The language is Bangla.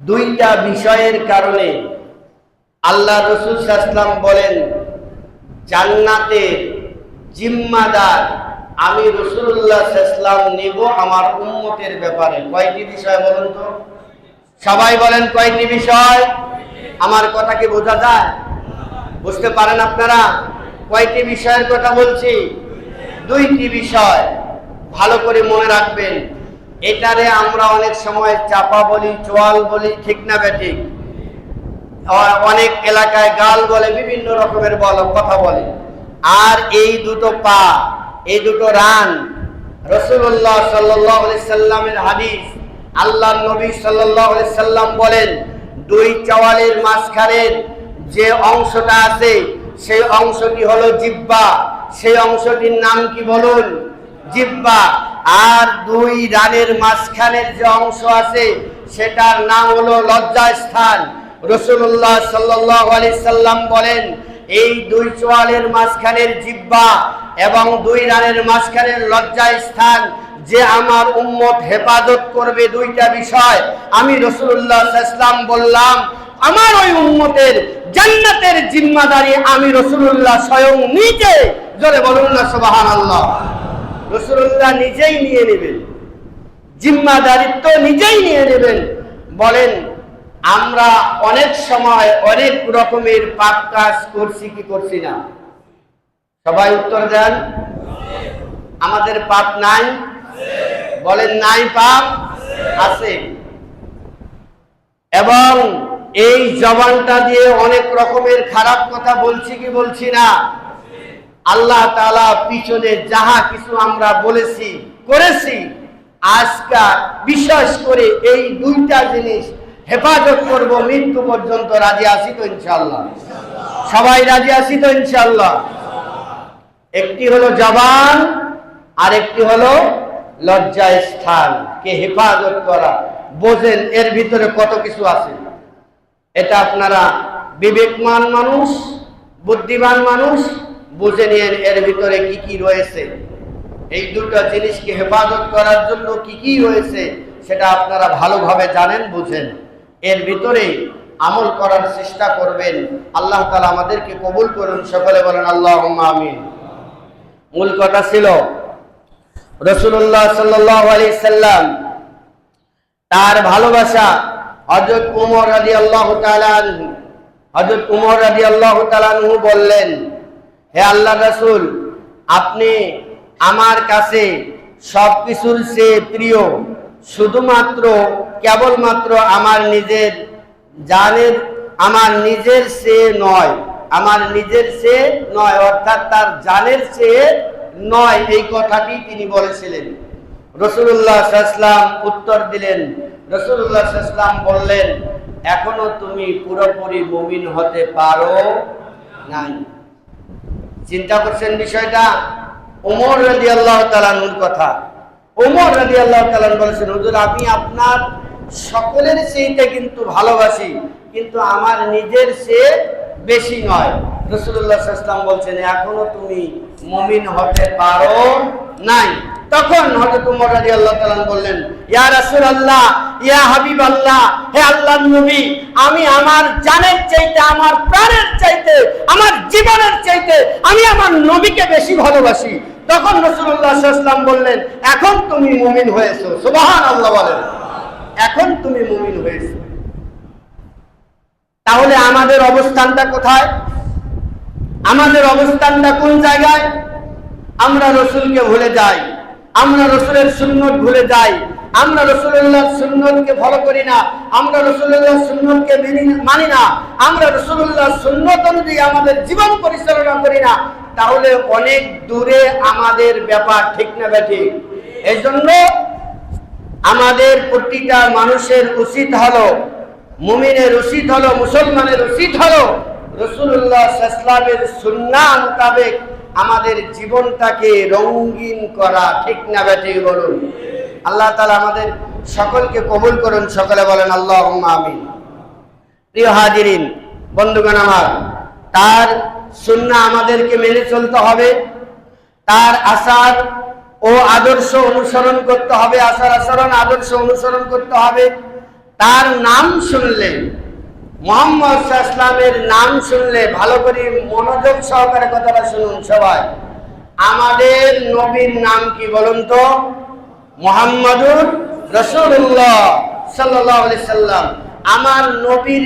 দুইটা বিষয়ের কারণে আল্লাহ রসুল সাল্লাম বলেন জান্নাতের জিম্মাদার আমি রসুল্লাহ সাল্লাম নেব আমার উম্মতের ব্যাপারে। কয়টি বিষয় বলুন তো? সবাই বলেন কয়টি বিষয়? আমার কথা কি বোঝা যায়? বুঝতে পারেন আপনারা? কয়টি বিষয়ের কথা বলছি? দুইটি বিষয়। ভালো করে মনে রাখবেন। এটারে আমরা অনেক সময় চাপা বলি, চোয়াল বলি, ঠিক না বেঠিক অ- অনেক এলাকায় গাল বলে, বিভিন্ন রকমের বল, কথা বলে। আর এই দুটো পা, এই দুটো রান, রসুল্লাহ সাল্লাহ সাল্লামের হাদিস আল্লাহ নবী সাল্লাহ সাল্লাম বলেন, দুই চাওয়ালের মাঝখানের যে অংশটা আছে, সেই অংশটি হলো জিব্বা সেই অংশটির নাম কি বলুন? জিব্বা আর দুই রানের মাঝখানের যে অংশ আছে, সেটার নাম হলো লজ্জা স্থান রসুল্লাহ সাল্লাহ আলি সাল্লাম বলেন, এই দুই চোয়ালের মাঝখানের জিব্বা এবং দুই রানের মাঝখানের লজ্জা স্থান যে আমার উম্মত হেফাজত করবে দুইটা বিষয়। আমি রসুল্লাহ ইসলাম বললাম, আমার ওই উম্মতের জান্নাতের জিম্মাদারি আমি রসুল্লাহ স্বয়ং নিজে। জোরে বলুন না সুবাহান আল্লাহ রসুল্লাহ নিজেই নিয়ে নেবেন। জিম্মাদারিত্ব নিজেই নিয়ে নেবেন। বলেন, আমরা অনেক সময় অনেক রকমের পাপ কাজ করছি, কি করছি না? সবাই উত্তর দেন। আমাদের পাপ নাই? বলেন, নাই পাপ আছে। এবং এই জবানটা দিয়ে অনেক রকমের খারাপ কথা বলছি কি বলছি না? আল্লাহ তাআলা পিছনে যাহা কিছু আমরা বলেছি, করেছি, আজকা বিশ্বাস করে এই দুইটা জিনিস হেফাজত করব মৃত্যু পর্যন্ত রাজি আছি তো ইনশাল্লাহ সবাই রাজি আছি তো ইনশাল্লাহ একটি হলো জবান আর একটি হলো লজ্জা স্থান। কে হেফাজত করা, বোঝেন এর ভিতরে কত কিছু আছে। এটা আপনারা বিবেকমান মানুষ, বুদ্ধিমান মানুষ বুঝে নিয়ে এর ভিতরে কি কি রয়েছে। এই দুটো জিনিসকে হেফাজত করার জন্য কি কি রয়েছে, সেটা আপনারা ভালোভাবে জানেন, বুঝেন। এর ভিতরে আমল করার চেষ্টা করবেন। আল্লাহ তালা আমাদেরকে কবুল করুন, সকলে বলেন আল্লাহ আমিন। মূল কথা ছিল রসুল্লাহ সাল্লাহ আলি সাল্লাম তার ভালোবাসা হজরত উমর আদি আল্লাহ হজরত উমর আদি আল্লাহ বললেন হে আল্লাহ রসুল, আপনি আমার কাছে সব কিছুর চেয়ে প্রিয়। শুধুমাত্র, কেবলমাত্র আমার নিজের জানের, আমার নিজের চেয়ে নয়, আমার নিজের চেয়ে নয়, অর্থাৎ তার জানের চেয়ে নয়, এই কথাটি তিনি বলেছিলেন। রসুল্লাহ সাল্লাম উত্তর দিলেন। রসুল্লাহ সাল্লাম বললেন, এখনও তুমি পুরোপুরি মুমিন হতে পারো নাই। চিন্তা করছেন বিষয়টা? ওমর রাজি আল্লাহ তালানুর কথা। ওমর রাজি আল্লাহ তালান বলেছেন, হুজুর, আমি আপনার সকলের চেয়েতে কিন্তু ভালোবাসি, কিন্তু আমার নিজের চেয়ে বেশি নয়। রসুল্লাহ সাল্লাম বলছেন, এখনও তুমি মমিন হতে পারো নাই। তখন হযরত উমর রাদিয়াল্লাহু তাআলা বললেন, ইয়া রাসূলুল্লাহ, ইয়া হাবিব আল্লাহ হে আল্লাহর নবী, আমি আমার জানের চাইতে আমার প্রাণের চাইতে আমার জীবনের চাইতে আমি আমার নবীকে বেশি ভালোবাসি। তখন সাল্লাল্লাহু বললেন, এখন তুমি মুমিন হয়েছো। সুবহানাল্লাহ বলেন। এখন তুমি মুমিন হয়েছো। তাহলে আমাদের অবস্থানটা কোথায়? আমাদের অবস্থানটা কোন জায়গায়? আমরা রসুলকে ভুলে যাই। আমরা রসুলের সুন্নত ভুলে যাই। আমরা রসুল্লাহ সুন্নতকে ফলো করি না, আমরা রসুল্লাহ সুন্নতকে মানি না, আমরা রসুল্লাহ সুন্নত অনুযায়ী আমাদের জীবন পরিচালনা করি না, তাহলে অনেক দূরে আমাদের ব্যাপার ঠিক না ব্যাঠিক? এই জন্য আমাদের প্রতিটা মানুষের উচিত হলো, মুমিনের উচিত হলো, মুসলমানের উচিত হলো রসুল্লাহ ইসলামের সুন্না মোতাবেক আমাদের জীবনটাকে রঙিন করা, ঠিক না ব্যাঠিক বলুন? আল্লাহ তালা আমাদের সকলকে কবুল করুন। সকলে বলেন আল্লাহ আমিন। প্রিয় হাজিরিন, বন্ধুগণ আমার, তার সুন্না আমাদেরকে মেনে চলতে হবে। তার আচার ও আদর্শ অনুসরণ করতে হবে। আচার আচরণ, আদর্শ অনুসরণ করতে হবে। তার নাম শুনলে, মোহাম্মদ ইসলামের নাম শুনলে ভালো করে মনোযোগ সহকারে কথাটা শুনুন সবাই। আমাদের নবীর নাম কি বলুন তো? মোহাম্মদুর রসুল্লাহ সাল্লাহ সাল্লাম। আমার নবীর